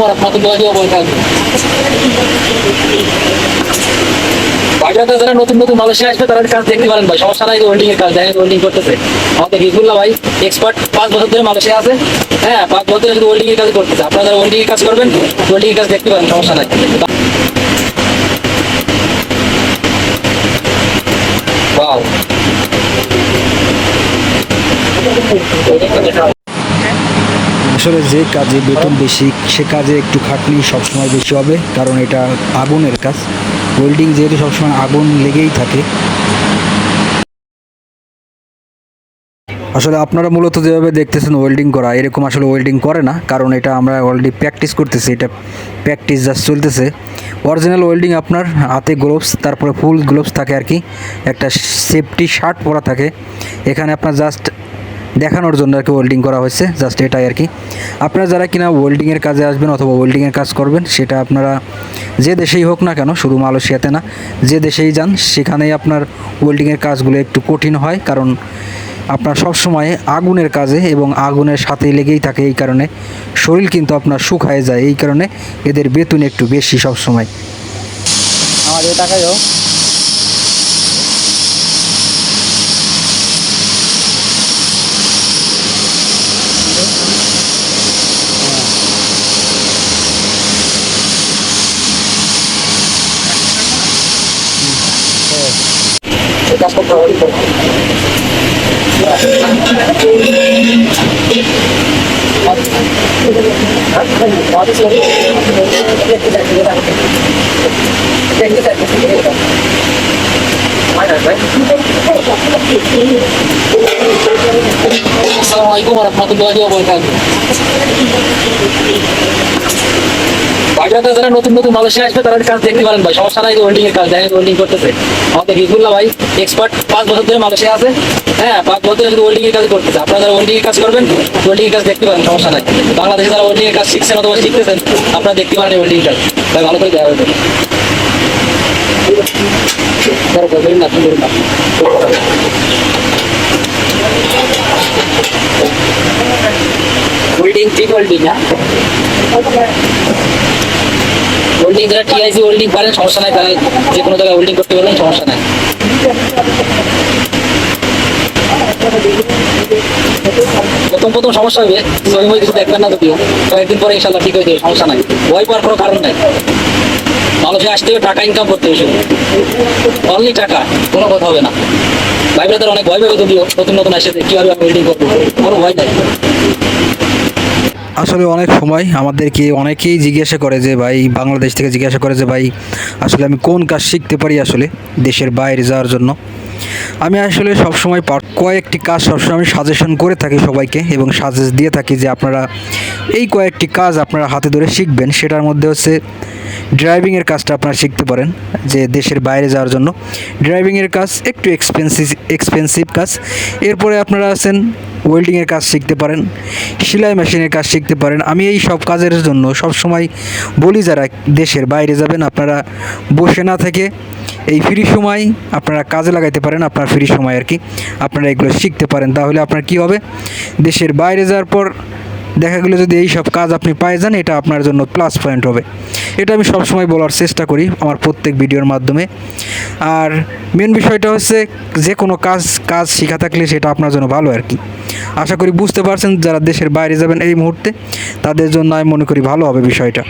ওয়া যারা নতুন নতুন মালয়েশিয়া আসবে, তারা কাজ দেখতে পারেন ভাই, সমস্যা নাই হোল্ডিং এর কাজ, দেখেন হোল্ডিং করতেছে। আমাদের হিজবুল্লাহ ভাই এক্সপার্ট পাঁচ বছর ধরে মালয়েশিয়া আছে। হ্যাঁ পাঁচ বছর ধরে শুধু এর কাজ করতেছে। আপনারা যারা এর কাজ করবেন হোল্ডিং এর কাজ দেখতে পারেন, সমস্যা নাই। ওয়াও আসলে যে কাজে বেতন বেশি, সে কাজে একটু খাটনি সবসময় বেশি হবে, কারণ এটা আগুনের কাজ। ওয়েল্ডিং যেহেতু সবসময় আগুন লেগেই থাকে। আসলে আপনারা মূলত যেভাবে দেখতেছেন ওয়েল্ডিং করা, এরকম আসলে ওয়েল্ডিং করে না, কারণ এটা আমরা অলরেডি প্র্যাকটিস করতেছি, এটা প্র্যাকটিস জাস্ট চলতেছে। অরিজিনাল ওয়েল্ডিং আপনার হাতে গ্লোভস তারপরে ফুল গ্লোভস থাকে আর কি, একটা সেফটি শার্ট পরা থাকে। এখানে আপনার জাস্ট দেখানোর জন্য আর কি ওয়েল্ডিং করা হয়েছে জাস্ট এটাই আর কি। আপনারা যারা কিনা ওয়েল্ডিংয়ের কাজে আসবেন অথবা ওয়েল্ডিংয়ের কাজ করবেন, সেটা আপনারা যে দেশেই হোক না কেন, শুধু মালয়েশিয়াতে না, যে দেশেই যান, সেখানেই আপনার ওয়েল্ডিংয়ের কাজগুলো একটু কঠিন হয়, কারণ আপনার সবসময় আগুনের কাজে এবং আগুনের সাথে লেগেই থাকে এই কারণে। শরীর কিন্তু আপনার শুকায় যায়, এই কারণে এদের বেতন একটু বেশি সবসময় আমাদের টাকায়ও। bekas pegawai itu. Dia Assalamualaikum warahmatullahi wabarakatuh. ভাইরাতে যারা নতুন নতুন মালয়েশিয়া আসবে তারা কাজ দেখতে পারেন ভাই। সমস্যা নাই হোল্ডিং এর কাজ দেখেন হোল্ডিং করতেছে। আমাদের হিজবুল্লাহ ভাই এক্সপার্ট পাঁচ বছর ধরে মালয়েশিয়া আছে। হ্যাঁ পাঁচ বছর ধরে হোল্ডিং এর কাজ করতেছে। আপনারা যারা হোল্ডিং এর কাজ করবেন হোল্ডিং এর কাজ দেখতে পারেন সমস্যা নাই। বাংলাদেশে যারা হোল্ডিং এর কাজ শিখছেন অথবা শিখতেছেন আপনারা দেখতে পারেন এর কাজ ভাই ভালো করে দেওয়া হবে না, না। হোল্ডিং ঠিক হোল্ডিং যারা টিআইসি হোল্ডিং পারেন সমস্যা নাই তারা যে কোনো জায়গায় হোল্ডিং করতে পারবেন, সমস্যা নাই। প্রথম প্রথম সমস্যা হবে ওই কিছু দেখবেন না যদিও কয়েকদিন পরে ইনশাল্লাহ ঠিক হয়ে যাবে, সমস্যা নাই। ভয় পাওয়ার কোনো কারণ নাই। মানুষে আসতে হবে, টাকা ইনকাম করতে হবে অনলি টাকা, কোনো কথা হবে না। ভাই ব্রাদার অনেক ভয় পাবে যদিও নতুন নতুন আসে কীভাবে আমি হোল্ডিং করব, কোনো ভয় নাই। আসলে অনেক সময় আমাদেরকে অনেকেই জিজ্ঞাসা করে যে, ভাই, বাংলাদেশ থেকে জিজ্ঞাসা করে যে, ভাই, আসলে আমি কোন কাজ শিখতে পারি আসলে দেশের বাইরে যাওয়ার জন্য? আমি আসলে সবসময় কয়েকটি কাজ সবসময় আমি সাজেশন করে থাকি সবাইকে এবং সাজেস্ট দিয়ে থাকি যে, আপনারা এই কয়েকটি কাজ আপনারা হাতে ধরে শিখবেন। সেটার মধ্যে হচ্ছে ড্রাইভিংয়ের কাজটা আপনারা শিখতে পারেন যে, দেশের বাইরে যাওয়ার জন্য। ড্রাইভিংয়ের কাজ একটু এক্সপেন্সিভ এক্সপেন্সিভ কাজ। এরপরে আপনারা আছেন ওয়েল্ডিংয়ের কাজ শিখতে পারেন, সেলাই মেশিনের কাজ শিখতে পারেন। আমি এই সব কাজের জন্য সব সময় বলি, যারা দেশের বাইরে যাবেন, আপনারা বসে না থেকে এই ফ্রি সময় আপনারা কাজে লাগাইতে পারেন, আপনার ফ্রি সময় আর কি, আপনারা এগুলো শিখতে পারেন। তাহলে আপনার কি হবে? দেশের বাইরে যাওয়ার পর দেখা গেলো যদি এই সব কাজ আপনি পাই যান, এটা আপনার জন্য প্লাস পয়েন্ট হবে। এটা আমি সবসময় বলার চেষ্টা করি আমার প্রত্যেক ভিডিওর মাধ্যমে। আর মেন বিষয়টা হচ্ছে যে কোনো কাজ কাজ শেখা থাকলে সেটা আপনার জন্য ভালো আর কি। আশা করি বুঝতে পারছেন, যারা দেশের বাইরে যাবেন এই মুহূর্তে, তাদের জন্য আমি মনে করি ভালো হবে বিষয়টা।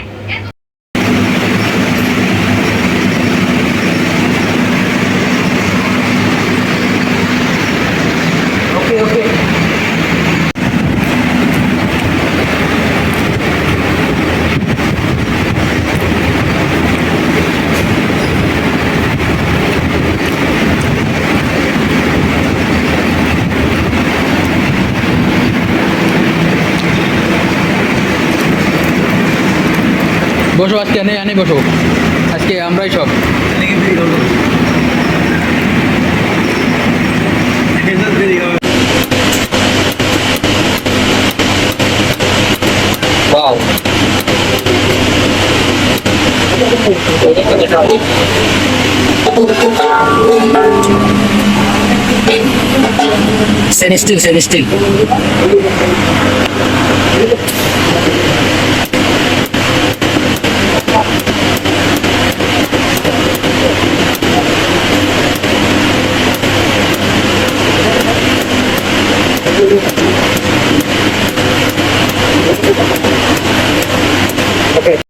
বসো আজকে নেই আনে বসো। আজকে আমরাই সব। Still still